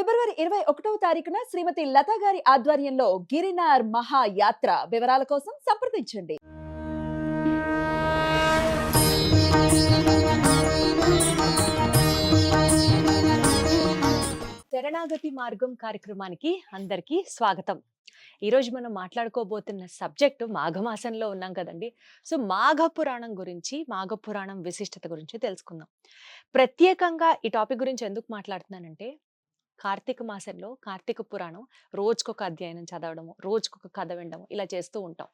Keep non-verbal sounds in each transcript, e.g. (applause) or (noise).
ఫిబ్రవరి ఇరవై ఒకటవ తారీఖున శ్రీమతి లతా గారి ఆధ్వర్యంలో గిరినార్ మహాయాత్ర వివరాల కోసం సంప్రదించండి. శరణాగతి మార్గం కార్యక్రమానికి అందరికీ స్వాగతం. ఈరోజు మనం మాట్లాడుకోబోతున్న సబ్జెక్టు మాఘమాసంలో ఉన్నాం కదండి. సో మాఘ పురాణం గురించి మాఘ పురాణం విశిష్టత గురించి తెలుసుకుందాం. ప్రత్యేకంగా ఈ టాపిక్ గురించి ఎందుకు మాట్లాడుతున్నానంటే కార్తీక మాసంలో కార్తీక పురాణం రోజుకొక అధ్యయనం చదవడము రోజుకొక కథ వినడము ఇలా చేస్తూ ఉంటాం.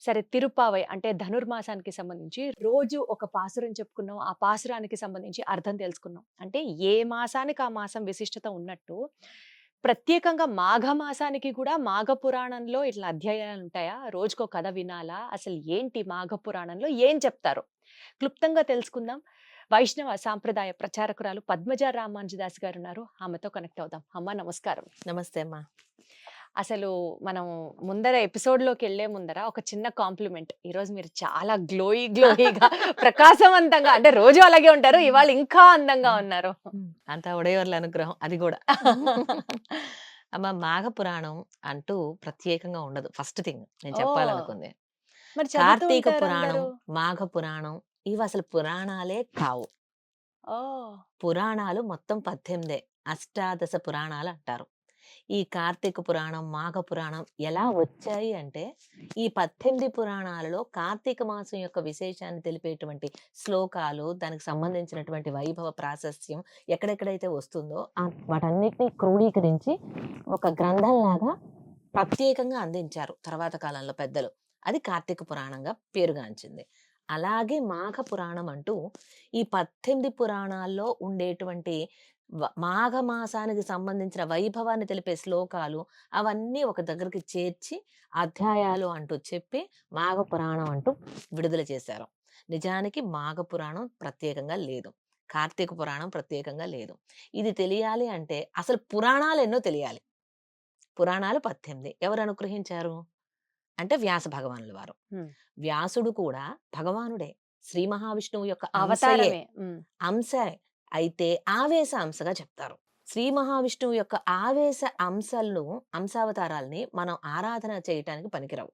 సరే తిరుపావై అంటే ధనుర్మాసానికి సంబంధించి రోజు ఒక పాసురం చెప్పుకున్నాం. ఆ పాసురానికి సంబంధించి అర్థం తెలుసుకున్నాం. అంటే ఏ మాసానికి ఆ మాసం విశిష్టత ఉన్నట్టు ప్రత్యేకంగా మాఘ మాసానికి కూడా మాఘ పురాణంలో ఇట్లా అధ్యాయాలు ఉంటాయా? రోజుకో కథ వినాలా? అసలు ఏంటి మాఘ పురాణంలో ఏం చెప్తారు? క్లుప్తంగా తెలుసుకుందాం. వైష్ణవ సాంప్రదాయ ప్రచారకురాలు పద్మజ రామాంజదాస్ గారు ఉన్నారు ఆమెతో కనెక్ట్ అవుదాం. అమ్మ నమస్కారం. నమస్తే అమ్మా. అసలు మనం ముందర ఎపిసోడ్లోకి వెళ్ళే ముందర ఒక చిన్న కాంప్లిమెంట్. ఈరోజు మీరు చాలా గ్లోయి గ్లోయిగా (laughs) ప్రకాశవంతంగా అంటే రోజు అలాగే ఉంటారు. ఇవాళ ఇంకా అందంగా ఉన్నారు. అంతా ఉడయవర్ల అనుగ్రహం. అది కూడా. (laughs) అమ్మ మాఘ పురాణం అంటూ ప్రత్యేకంగా ఉండదు. ఫస్ట్ థింగ్ నేను. చెప్పాలనుకుంది. కార్తీక పురాణం. మాఘ పురాణం ఇవి అసలు పురాణాలే కావు. ఓ పురాణాలు మొత్తం పద్దెనిమిదే. అష్టాదశ పురాణాలు అంటారు. ఈ కార్తీక పురాణం మాఘ పురాణం ఎలా వచ్చాయి అంటే ఈ పద్దెనిమిది పురాణాలలో కార్తీక మాసం యొక్క విశేషాన్ని తెలిపేటువంటి శ్లోకాలు దానికి సంబంధించినటువంటి వైభవ ప్రాశస్యం ఎక్కడెక్కడైతే వస్తుందో వాటన్నిటిని క్రోడీకరించి ఒక గ్రంథంలాగా ప్రత్యేకంగా అందించారు. తర్వాత కాలంలో పెద్దలు. అది కార్తీక పురాణంగా పేరుగాంచింది. అలాగే మాఘ పురాణం అంటూ ఈ పద్దెనిమిది పురాణాల్లో ఉండేటువంటి మాఘమాసానికి మాఘ మాసానికి సంబంధించిన వైభవాన్ని తెలిపే శ్లోకాలు అవన్నీ ఒక దగ్గరికి చేర్చి అధ్యాయాలు అంటూ చెప్పి మాఘ పురాణం అంటూ విడుదల చేశారు. నిజానికి మాఘ పురాణం ప్రత్యేకంగా లేదు. కార్తీక పురాణం ప్రత్యేకంగా లేదు. ఇది తెలియాలి అంటే అసలు పురాణాలు ఎన్నో తెలియాలి. పురాణాలు పద్దెనిమిది. ఎవరు అనుగ్రహించారు? అంటే వ్యాస భగవానుల వారు. వ్యాసుడు కూడా భగవానుడే. శ్రీ మహావిష్ణువు యొక్క ఉమ్. అంశ అయితే ఆవేశ అంశగా చెప్తారు. శ్రీ మహావిష్ణువు యొక్క ఆవేశ అంశాలను అంశావతారాల్ని మనం ఆరాధన చేయటానికి పనికిరావు.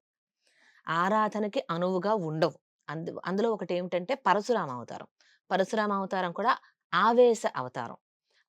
ఆరాధనకి అనువుగా ఉండవు. అందు అందులో ఒకటి ఏమిటంటే పరశురామ అవతారం. పరశురామ అవతారం కూడా ఆవేశ అవతారం.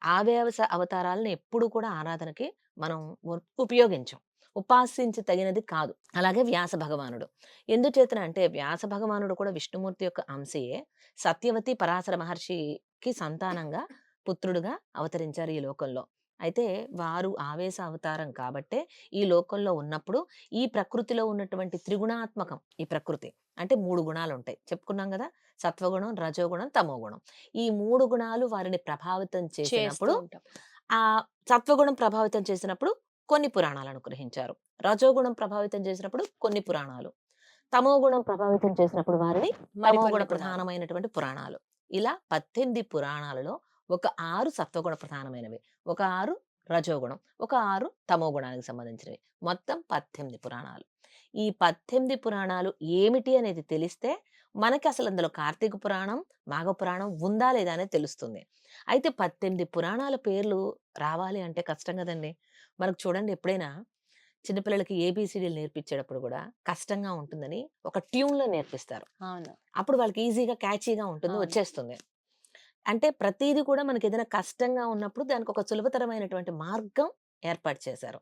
ఆవేశ అవతారాలను ఎప్పుడు కూడా ఆరాధనకి మనం ఉపయోగించం. ఉపాసించి తగినది కాదు. అలాగే వ్యాస భగవానుడు. ఎందుచేతన అంటే వ్యాస భగవానుడు కూడా విష్ణుమూర్తి యొక్క అంశయే. సత్యవతి పరాశర మహర్షికి సంతానంగా పుత్రుడుగా అవతరించారు ఈ లోకంలో. అయితే వారు ఆవేశ అవతారం కాబట్టే ఈ లోకంలో ఉన్నప్పుడు ఈ ప్రకృతిలో ఉన్నటువంటి త్రిగుణాత్మకం ఈ ప్రకృతి. అంటే మూడు గుణాలు ఉంటాయి చెప్పుకున్నాం కదా? సత్వగుణం రజోగుణం తమోగుణం. ఈ మూడు గుణాలు వారిని ప్రభావితం చేసినప్పుడు ఆ సత్వగుణం ప్రభావితం చేసినప్పుడు కొన్ని పురాణాలు అనుగ్రహించారు. రజోగుణం ప్రభావితం చేసినప్పుడు కొన్ని పురాణాలు తమోగుణం ప్రభావితం చేసినప్పుడు వారిని తమోగుణ గుణాలు. ప్రధానమైనటువంటి పురాణాలు. ఇలా పద్దెనిమిది పురాణాలలో ఒక ఆరు సత్వగుణ ప్రధానమైనవి. ఒక ఆరు రజోగుణం ఒక ఆరు తమోగుణానికి సంబంధించినవి. మొత్తం పద్దెనిమిది పురాణాలు. ఈ పద్దెనిమిది పురాణాలు ఏమిటి అనేది తెలిస్తే మనకి అసలు అందులో కార్తీక పురాణం మాఘ పురాణం ఉందా లేదా అనేది తెలుస్తుంది. అయితే పద్దెనిమిది పురాణాల పేర్లు రావాలి అంటే కష్టం కదండి. మనకు చూడండి ఎప్పుడైనా చిన్నపిల్లలకి ఏబిసిడీలు నేర్పించేటప్పుడు కూడా కష్టంగా ఉంటుందని ఒక ట్యూన్లో నేర్పిస్తారు. అవును. అప్పుడు వాళ్ళకి ఈజీగా క్యాచీగా ఉంటుంది. వచ్చేస్తుంది. అంటే ప్రతిదీ కూడా మనకి ఏదైనా కష్టంగా ఉన్నప్పుడు దానికి ఒక సులభతరమైనటువంటి మార్గం ఏర్పాటు చేశారు.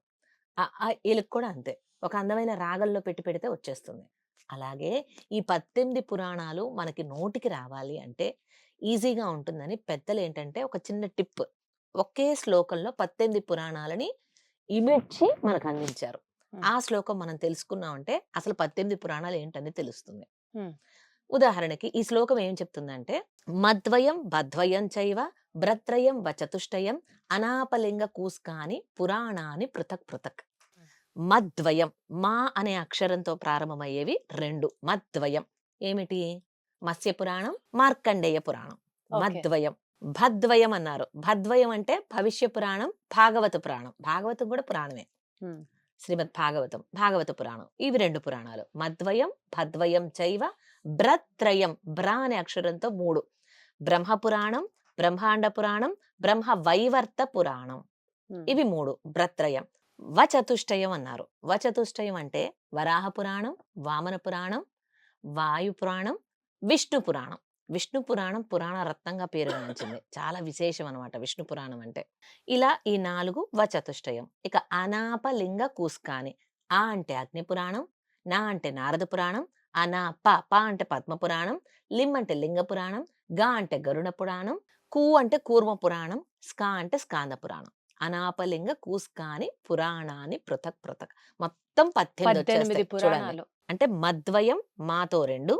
వీళ్ళకి కూడా అంతే. ఒక అందమైన రాగంలో పెట్టి పెడితే వచ్చేస్తుంది. అలాగే ఈ పద్దెనిమిది పురాణాలు మనకి నోటికి రావాలి అంటే ఈజీగా ఉంటుందని పెద్దలు ఏంటంటే ఒక చిన్న టిప్. ఒకే శ్లోకంలో పద్దెనిమిది పురాణాలని ఇమిడ్చి మనకు అందించారు. ఆ శ్లోకం మనం తెలుసుకున్నామంటే అసలు పద్దెనిమిది పురాణాలు ఏంటని తెలుస్తుంది. ఉదాహరణకి ఈ శ్లోకం ఏం చెప్తుందంటే మద్వయం బద్వయం చైవ భ్రత్రయం వచతుష్టయం అనాపలింగ కూస్కాని పురాణాని పృథక్ పృథక్. మద్వయం మా అనే అక్షరంతో ప్రారంభమయ్యేవి రెండు. మద్వయం ఏమిటి? మత్స్య పురాణం మార్కండేయ పురాణం. మద్వయం భద్వయం అన్నారు. భద్వయం అంటే భవిష్య పురాణం భాగవత పురాణం. భాగవతం కూడా పురాణమే. శ్రీమద్ భాగవతం భాగవత పురాణం. ఇవి రెండు పురాణాలు. మద్వయం భద్వయం చైవ బ్రత్రయం బ్ర అనే అక్షరంతో మూడు. బ్రహ్మ పురాణం బ్రహ్మాండ పురాణం బ్రహ్మ వైవర్త పురాణం. ఇవి మూడు. బ్రత్రయం. వచతుష్టయం అన్నారు. వచతుష్టయం అంటే వరాహ పురాణం వామన పురాణం వాయు పురాణం విష్ణు పురాణం. విష్ణు పురాణం పురాణ రత్నంగా పేరుగాంచింది చాలా విశేషం అనమాట విష్ణు పురాణం అంటే. ఇలా ఈ నాలుగు వచతుష్టయం. ఇక అనాపలింగ కూస్కాని. ఆ అంటే అగ్ని పురాణం నా అంటే నారద పురాణం అనా ప ప అంటే పద్మ పురాణం లిం అంటే లింగ పురాణం గా అంటే గరుడ పురాణం కు అంటే కూర్మ పురాణం స్కా అంటే స్కాంద పురాణం. అనాపలింగ కూస్కాని పురాణాన్ని పృథక్ పృథక్. మొత్తం పద్దెనిమిది పురాణాలు. అంటే మద్వయం మాతో రెండు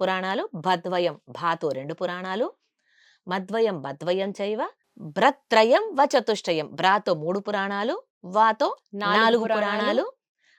పురాణాలు భద్వయం భాతో రెండు పురాణాలు. మద్వయం బద్వయం చైవ భ్రత్రయం వచతుష్టయం భ్రాతో మూడు పురాణాలు వాతో నాలుగు పురాణాలు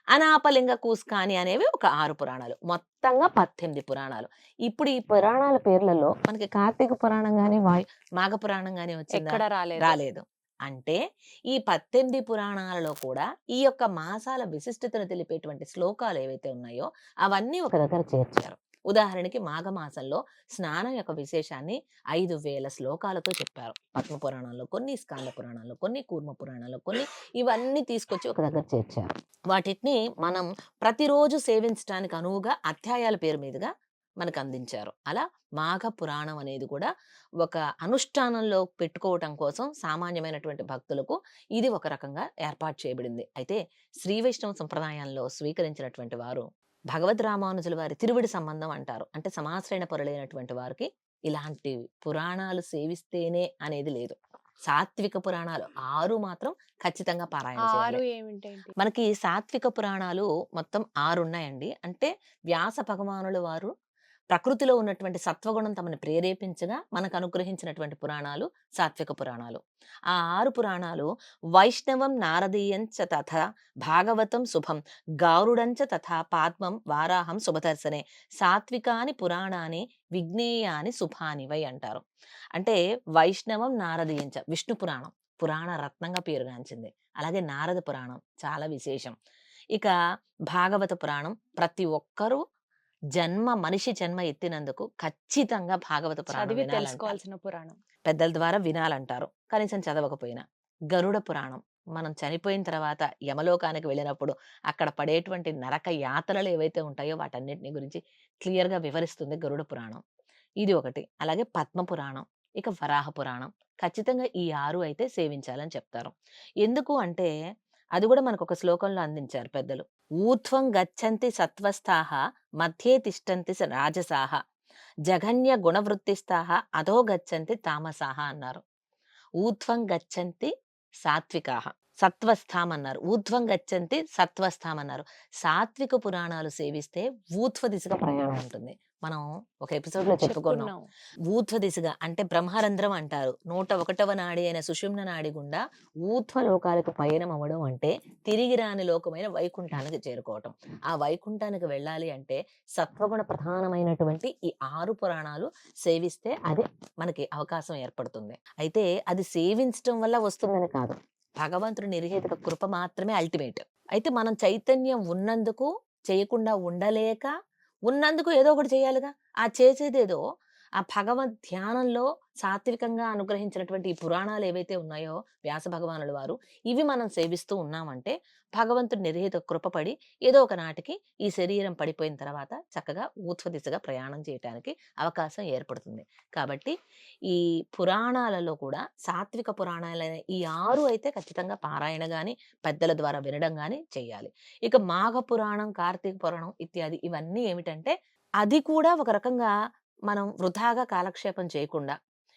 అనాపలింగ కూస్కాని అనేవి ఒక ఆరు పురాణాలు. మొత్తంగా పద్దెనిమిది పురాణాలు. ఇప్పుడు ఈ పురాణాల పేర్లలో మనకి కార్తీక పురాణం గాని వాయు మాఘ పురాణం గాని వచ్చిందా? ఎక్కడ రాలేదు. రాలేదు. అంటే ఈ పద్దెనిమిది పురాణాలలో కూడా ఈ యొక్క మాసాల విశిష్టతను తెలిపేటువంటి శ్లోకాలు ఏవైతే ఉన్నాయో అవన్నీ ఒక దగ్గర చేర్చారు. ఉదాహరణకి మాఘమాసంలో స్నానం యొక్క విశేషాన్ని ఐదు వేల శ్లోకాలతో చెప్పారు. పద్మ పురాణంలో కొన్ని స్కాంద పురాణంలో కొన్ని కూర్మ పురాణంలో కొన్ని ఇవన్నీ తీసుకొచ్చి ఒక దగ్గర చేర్చారు. వాటిని మనం ప్రతిరోజు సేవించడానికి అనువుగా అధ్యాయాల పేరు మీదుగా మనకు అందించారు. అలా మాఘ పురాణం అనేది కూడా ఒక అనుష్ఠానంలో పెట్టుకోవటం కోసం సామాన్యమైనటువంటి భక్తులకు ఇది ఒక రకంగా ఏర్పాటు చేయబడింది. అయితే శ్రీ వైష్ణవ సంప్రదాయంలో స్వీకరించినటువంటి వారు భగవద్ రామానుజుల వారి తిరువిడి సంబంధం అంటారు. అంటే సమాశ్రయణ పరులైనటువంటి వారికి ఇలాంటి పురాణాలు సేవిస్తేనే అనేది లేదు. సాత్విక పురాణాలు ఆరు మాత్రం ఖచ్చితంగా పారాయణ మనకి సాత్విక పురాణాలు మొత్తం ఆరు ఉన్నాయండి అంటే వ్యాస భగవానుల వారు ప్రకృతిలో ఉన్నటువంటి సత్వగుణం తమని ప్రేరేపించగా మనకు అనుగ్రహించినటువంటి పురాణాలు సాత్విక పురాణాలు. ఆ ఆరు పురాణాలు వైష్ణవం నారదీయంచ తథ భాగవతం శుభం గౌరుడంచ తథా పాద్మం వారాహం శుభదర్శనే సాత్వికాని పురాణాని విజ్ఞేయాని శుభానివై అంటారు. అంటే వైష్ణవం నారదీయంచ విష్ణు పురాణం పురాణ రత్నంగా పేరుగాంచింది అలాగే నారద పురాణం చాలా విశేషం. ఇక భాగవత పురాణం ప్రతి ఒక్కరూ జన్మ మనిషి జన్మ ఎత్తినందుకు ఖచ్చితంగా భాగవత పురాణం. తెలుసుకోవాల్సిన పురాణం. పెద్దల ద్వారా వినాలంటారు. కనీసం చదవకపోయినా. గరుడ పురాణం. మనం చనిపోయిన తర్వాత యమలోకానికి వెళ్ళినప్పుడు అక్కడ పడేటువంటి నరక యాతనలు ఏవైతే ఉంటాయో వాటన్నిటిని గురించి క్లియర్గా వివరిస్తుంది గరుడ పురాణం. ఇది ఒకటి. అలాగే పద్మ పురాణం. ఇక వరాహ పురాణం. ఖచ్చితంగా ఈ ఆరు అయితే సేవించాలని చెప్తారు. ఎందుకు అంటే అది కూడా మనకు ఒక శ్లోకంలో అందించారు పెద్దలు. ఊర్ధ్వం గచ్చంతి సత్వస్థాహ మధ్యే తిష్టంతి రాజసాహ జఘన్య గుణవృత్తిస్థాహ అధో గచ్చంతి తామసాహ అన్నారు. ఊర్ధ్వం గచ్చంతి సాత్వికాహ సత్వస్థాం అన్నారు ఊర్ధ్వం గచ్చంతి సత్వస్థాం అన్నారు సాత్విక పురాణాలు సేవిస్తే ఊర్ధ్వ దిశగా ప్రయాణం ఉంటుంది. మనం ఒక ఎపిసోడ్లో చెప్పుకున్నాం. ఊర్ధ్వ దిశగా అంటే బ్రహ్మరంధ్రం అంటారు. నూట ఒకటవ నాడి అయిన సుషుమ్న నాడి గుండా ఊర్ధ్వ లోకాలకు పయనం అవ్వడం అంటే తిరిగి రాని లోకమైన వైకుంఠానికి చేరుకోవటం. ఆ వైకుంఠానికి వెళ్ళాలి అంటే సత్వగుణ ప్రధానమైనటువంటి ఈ ఆరు పురాణాలు సేవిస్తే అది మనకి అవకాశం ఏర్పడుతుంది. అయితే అది సేవించడం వల్ల వస్తుందని కాదు. భగవంతుడు నిర్హేతుక కృప మాత్రమే అల్టిమేట్ అయితే మనం చైతన్యం ఉన్నందుకు చేయకుండా ఉండలేక ఉన్నందుకు ఏదో ఒకటి చేయాలిగా. ఆ చేసేదేదో ఆ భగవద్ ధ్యానంలో సాత్వికంగా అనుగ్రహించినటువంటి ఈ పురాణాలు ఏవైతే ఉన్నాయో వ్యాస భగవానుల వారు ఇవి మనం సేవిస్తూ ఉన్నామంటే భగవంతుడి నిర్హిత కృపపడి ఏదో ఒక నాటికి ఈ శరీరం పడిపోయిన తర్వాత చక్కగా ఊత్వ దిశగా ప్రయాణం చేయటానికి అవకాశం ఏర్పడుతుంది. కాబట్టి ఈ పురాణాలలో కూడా సాత్విక పురాణాలైన ఈ ఆరు అయితే ఖచ్చితంగా పారాయణ కానీ పెద్దల ద్వారా వినడం కానీ చేయాలి. ఇక మాఘ పురాణం కార్తీక పురాణం ఇత్యాది ఇవన్నీ ఏమిటంటే అది కూడా ఒక రకంగా మనం వృధాగా కాలక్షేపం చేయకుండా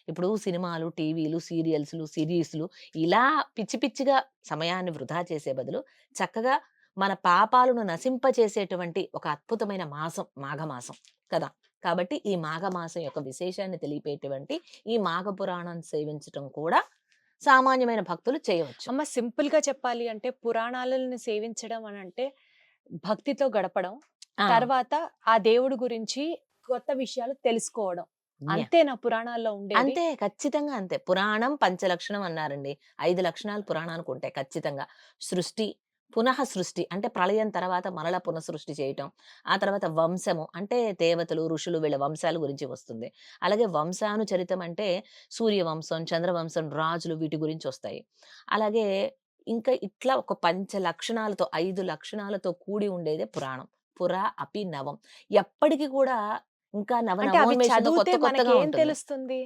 ఇప్పుడు సినిమాలు టీవీలు సీరియల్స్లు సిరీస్లు ఇలా పిచ్చి పిచ్చిగా సమయాన్ని వృధా చేసే బదులు చక్కగా మన పాపాలను నశింపచేసేటువంటి ఒక అద్భుతమైన మాసం మాఘమాసం కదా! కాబట్టి ఈ మాఘమాసం యొక్క విశేషాన్ని తెలిపేటువంటి ఈ మాఘ పురాణం సేవించటం కూడా సామాన్యమైన భక్తులు చేయవచ్చు. అమ్మ సింపుల్గా చెప్పాలి అంటే పురాణాలను సేవించడం అని అంటే భక్తితో గడపడం తర్వాత ఆ దేవుడి గురించి కొత్త విషయాలు తెలుసుకోవడం. న్య. అంతేనా పురాణాల్లో ఉండేది. అంతే ఖచ్చితంగా అంతే. పురాణం పంచలక్షణం అన్నారండి. ఐదు లక్షణాలు పురాణానికి ఉంటాయి ఖచ్చితంగా. సృష్టి పునః సృష్టి అంటే ప్రళయం తర్వాత మరల పునఃసృష్టి చేయటం. ఆ తర్వాత వంశము అంటే దేవతలు ఋషులు వీళ్ళ వంశాల గురించి వస్తుంది. అలాగే వంశానుచరితం అంటే సూర్యవంశం చంద్రవంశం రాజులు వీటి గురించి వస్తాయి. అలాగే ఇంకా ఇట్లా ఒక పంచ లక్షణాలతో ఐదు లక్షణాలతో కూడి ఉండేదే పురాణం. పుర అపి నవం. ఎప్పటికీ కూడా ఇంకా నవ నవోన్మేషంతో చదివితే కొత్త కొత్తగా మనకి ఏం ఉంటుంది తెలుస్తుంది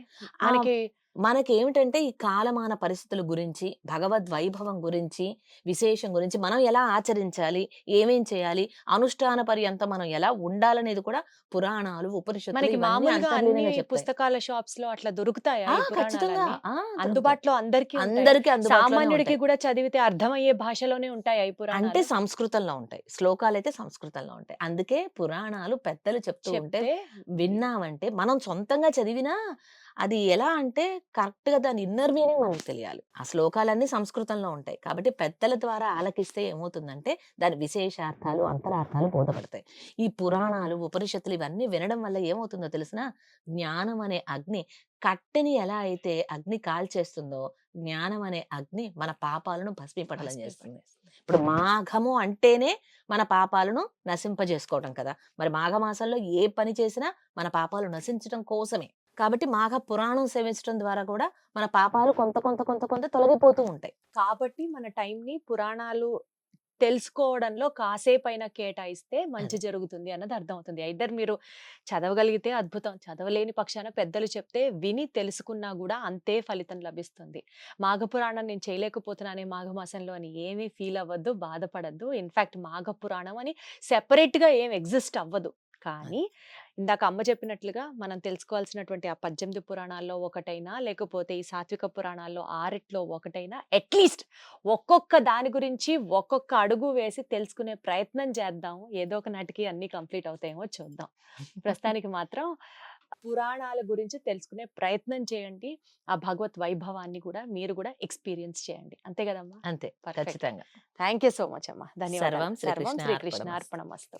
మనకి మనకేమిటంటే ఈ కాలమాన పరిస్థితుల గురించి భగవద్ వైభవం గురించి విశేషం గురించి మనం ఎలా ఆచరించాలి ఏమేం చేయాలి అనుష్ఠాన పర్యంతం మనం ఎలా ఉండాలనేది కూడా పురాణాలు చెప్తాయి. పుస్తకాల షాప్స్లో అట్లా దొరుకుతాయా ఖచ్చితంగా. అందుబాటులో అందరికీ అందరికీ సామాన్యుడికి కూడా చదివితే అర్థమయ్యే భాషలోనే ఉంటాయా ఈ అంటే సంస్కృతంలో ఉంటాయి. శ్లోకాలు అయితే సంస్కృతంలో ఉంటాయి. అందుకే పురాణాలు పెద్దలు చెప్తూ ఉంటే విన్నామంటే మనం సొంతంగా చదివినా అది ఎలా అంటే కరెక్ట్గా దాని ఇన్నర్ మీనింగ్ మనకు తెలియాలి. ఆ శ్లోకాలన్నీ సంస్కృతంలో ఉంటాయి. కాబట్టి పెద్దల ద్వారా ఆలకిస్తే ఏమవుతుందంటే దాని విశేషార్థాలు అంతరార్థాలు బోధపడతాయి. ఈ పురాణాలు ఉపనిషత్తులు ఇవన్నీ వినడం వల్ల ఏమవుతుందో తెలిసిన జ్ఞానం అనే అగ్ని కట్టెని ఎలా అయితే అగ్ని కాల్చేస్తుందో జ్ఞానం అనే అగ్ని మన పాపాలను భస్మీపటలం చేస్తుంది. ఇప్పుడు మాఘము అంటేనే మన పాపాలను నశింపజేసుకోవటం కదా! మరి మాఘమాసంలో ఏ పని చేసినా మన పాపాలు నశించడం కోసమే. కాబట్టి మాఘ పురాణం సేవించడం ద్వారా కూడా మన పాపాలు కొంత కొంత కొంత కొంత తొలగిపోతూ ఉంటాయి. కాబట్టి మన టైం ని పురాణాలు తెలుసుకోవడంలో కాసేపైనా కేటాయిస్తే మంచి జరుగుతుంది అన్నది అర్థమవుతుంది. ఇద్దరు మీరు చదవగలిగితే అద్భుతం. చదవలేని పక్షాన పెద్దలు చెప్తే విని తెలుసుకున్నా కూడా అంతే ఫలితం లభిస్తుంది. మాఘపురాణం నేను చేయలేకపోతున్నానే మాఘమాసంలో అని ఏమీ ఫీల్ అవ్వద్దు బాధపడద్దు. ఇన్ఫాక్ట్ మాఘపురాణం అని separate గా ఏం ఎగ్జిస్ట్ అవ్వదు. కానీ ఇందాక అమ్మ చెప్పినట్లుగా మనం తెలుసుకోవాల్సినటువంటి ఆ పద్దెనిమిది పురాణాల్లో ఒకటైనా లేకపోతే ఈ సాత్విక పురాణాల్లో ఆరిట్లో ఒకటైనా అట్లీస్ట్ ఒక్కొక్క దాని గురించి ఒక్కొక్క అడుగు వేసి తెలుసుకునే ప్రయత్నం చేద్దాం ఏదో ఒక నాటికి అన్ని కంప్లీట్ అవుతాయేమో చూద్దాం. (laughs) ప్రస్తుతానికి మాత్రం పురాణాల గురించి తెలుసుకునే ప్రయత్నం చేయండి. ఆ భగవత్ వైభవాన్ని కూడా మీరు కూడా ఎక్స్పీరియన్స్ చేయండి. అంతే కదమ్మా? అంతే. ఖచ్చితంగా. థ్యాంక్ యూ సో మచ్ అమ్మా. ధన్యవాదాలు. సర్వం శ్రీకృష్ణ అర్పణమస్తు. అర్పణమస్తు.